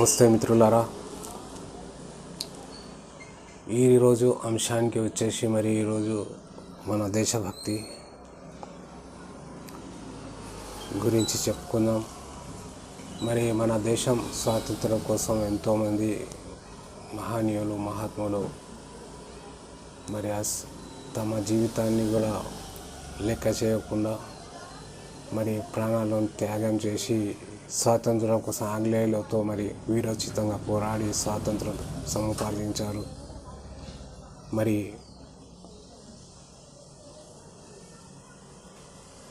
నమస్తే మిత్రులారా. ఈరోజు అంశానికి వచ్చేసి మరి ఈరోజు మన దేశభక్తి గురించి చెప్పుకుందాం. మరి మన దేశం స్వాతంత్రం కోసం ఎంతోమంది మహనీయులు మహాత్ములు మరి ఆ తమ జీవితాన్ని కూడా లెక్క చేయకుండా మరి ప్రాణాలను త్యాగం చేసి స్వాతంత్రం కోసం ఆంగ్లేయులతో మరి వీరోచితంగా పోరాడి స్వాతంత్రం సముపార్జించారు. మరి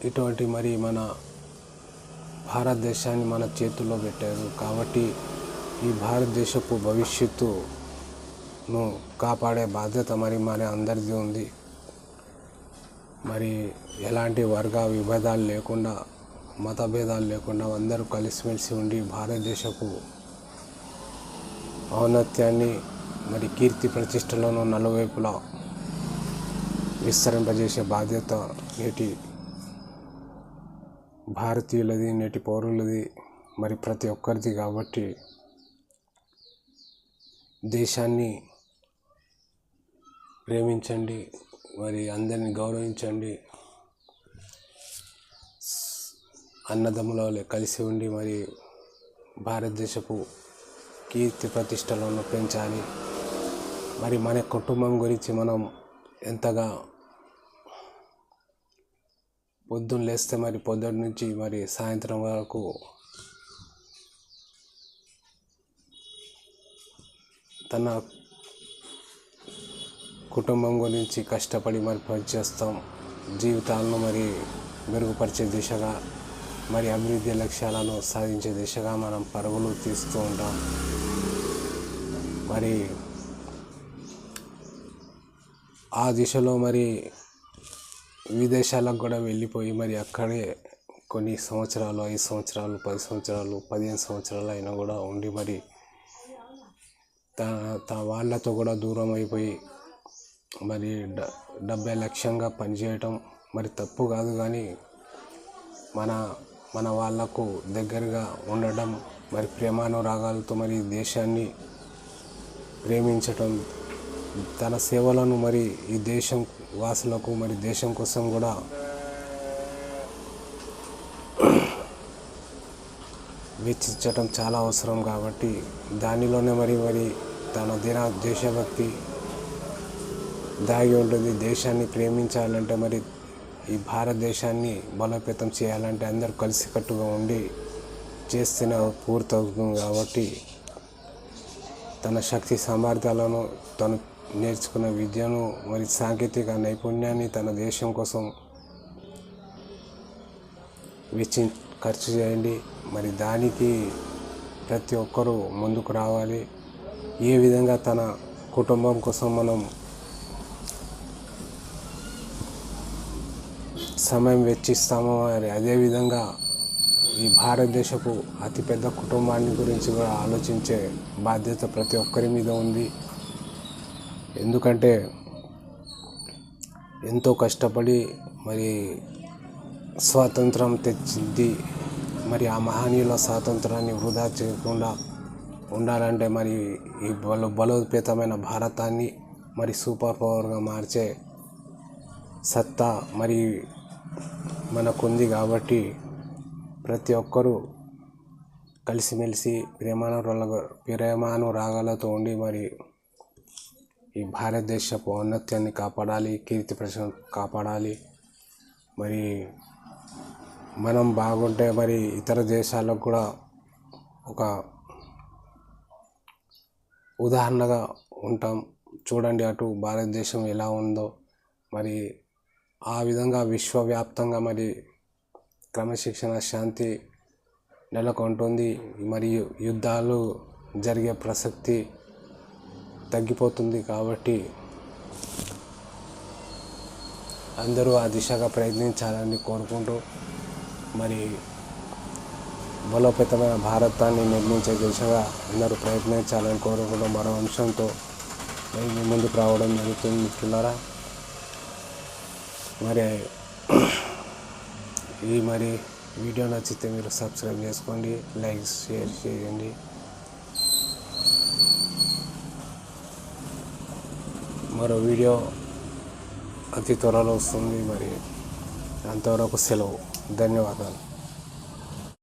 ఇటువంటి మరి మన భారతదేశాన్ని మన చేతుల్లో పెట్టారు. కాబట్టి ఈ భారతదేశపు భవిష్యత్తును కాపాడే బాధ్యత మరి మన అందరిది ఉంది. మరి ఎలాంటి వర్గ విభేదాలు లేకుండా మత భేదాలు లేకుండా అందరూ కలిసిమెలిసి ఉండి భారతదేశపు ఔన్నత్యాన్ని మరి కీర్తి ప్రతిష్టలను నలువైపులా విస్తరింపజేసే బాధ్యత నేటి భారతీయులది నేటి పౌరులది మరి ప్రతి ఒక్కరిది కాబట్టి దేశాన్ని ప్రేమించండి మరి అందరిని గౌరవించండి. అన్నదమ్ములలో కలిసి ఉండి మరి భారతదేశపు కీర్తి ప్రతిష్టలను పెంచాలి. మరి మన కుటుంబం గురించి మనం ఎంతగా పొద్దున్న లేస్తే మరి పొద్దున్న నుంచి మరి సాయంత్రం వరకు తన కుటుంబం గురించి కష్టపడి మరి పనిచేస్తాం. జీవితాలను మరి మెరుగుపరిచే దిశగా మరి అభివృద్ధి లక్ష్యాలను సాధించే దిశగా మనం పరుగులు తీస్తూ ఉంటాం. మరి ఆ దిశలో మరి విదేశాలకు కూడా వెళ్ళిపోయి మరి అక్కడే కొన్ని సంవత్సరాలు ఐదు సంవత్సరాలు పది సంవత్సరాలు పదిహేను సంవత్సరాలు అయినా కూడా ఉండి మరి త- వాళ్ళతో కూడా దూరం అయిపోయి మరి డ డెబ్బై లక్ష్యంగా పనిచేయటం మరి తప్పు కాదు కానీ మన మన వాళ్ళకు దగ్గరగా ఉండడం మరి ప్రేమానురాగాలతో మరి దేశాన్ని ప్రేమించటం తన సేవలను మరి ఈ దేశం వాసులకు మరి దేశం కోసం కూడా వెచ్చించటం చాలా అవసరం కాబట్టి దానిలోనే మరి మరి తన దిన దేశభక్తి దాగి ఉంటుంది. దేశాన్ని ప్రేమించాలంటే మరి ఈ భారతదేశాన్ని బలోపేతం చేయాలంటే అందరూ కలిసికట్టుగా ఉండి చేస్తేనే పూర్తవుతుంది కాబట్టి తన శక్తి సామర్థ్యాలను తను నేర్చుకున్న విద్యను మరి సాంకేతిక నైపుణ్యాన్ని తన దేశం కోసం వెచ్చి ఖర్చు చేయండి. మరి దానికి ప్రతి ఒక్కరూ ముందుకు రావాలి. ఏ విధంగా తన కుటుంబం కోసం మనం సమయం వెచ్చిస్తామో మరి అదేవిధంగా ఈ భారతదేశపు అతిపెద్ద కుటుంబాన్ని గురించి కూడా ఆలోచించే బాధ్యత ప్రతి ఒక్కరి మీద ఉంది. ఎందుకంటే ఎంతో కష్టపడి మరి స్వాతంత్రం తెచ్చింది. మరి ఆ మహనీయుల స్వాతంత్రాన్ని వృధా చేయకుండా ఉండాలంటే మరి ఈ బలో బలోపేతమైన భారతాన్ని మరి సూపర్ పవర్గా మార్చే సత్తా మరి మనకుంది కాబట్టి ప్రతి ఒక్కరూ కలిసిమెలిసి ప్రేమానురాల ప్రేమానురాగాలతో ఉండి మరి ఈ భారతదేశపు ఔన్నత్యాన్ని కాపాడాలి కీర్తి ప్రశ్న కాపాడాలి. మరి మనం బాగుంటే మరి ఇతర దేశాలకు కూడా ఒక ఉదాహరణగా ఉంటాం. చూడండి అటు భారతదేశం ఎలా ఉందో. మరి ఆ విధంగా విశ్వవ్యాప్తంగా మరి క్రమశిక్షణ శాంతి నెలకొంటుంది. మరియు యుద్ధాలు జరిగే ప్రసక్తి తగ్గిపోతుంది కాబట్టి అందరూ ఆ దిశగా ప్రయత్నించాలని కోరుకుంటూ మరి బలోపేతమైన భారతాన్ని నిర్మించే దిశగా అందరూ ప్రయత్నించాలని కోరుకుంటూ మరో అంశంతో ముందుకు రావడం జరుగుతుంది. మిత్రులారా మరి ఈ మరి వీడియో నచ్చితే మీరు సబ్స్క్రైబ్ చేసుకోండి లైక్ షేర్ చేయండి. మరో వీడియో అతి త్వరలో వస్తుంది మరి. అంతవరకు సెలవు. ధన్యవాదాలు.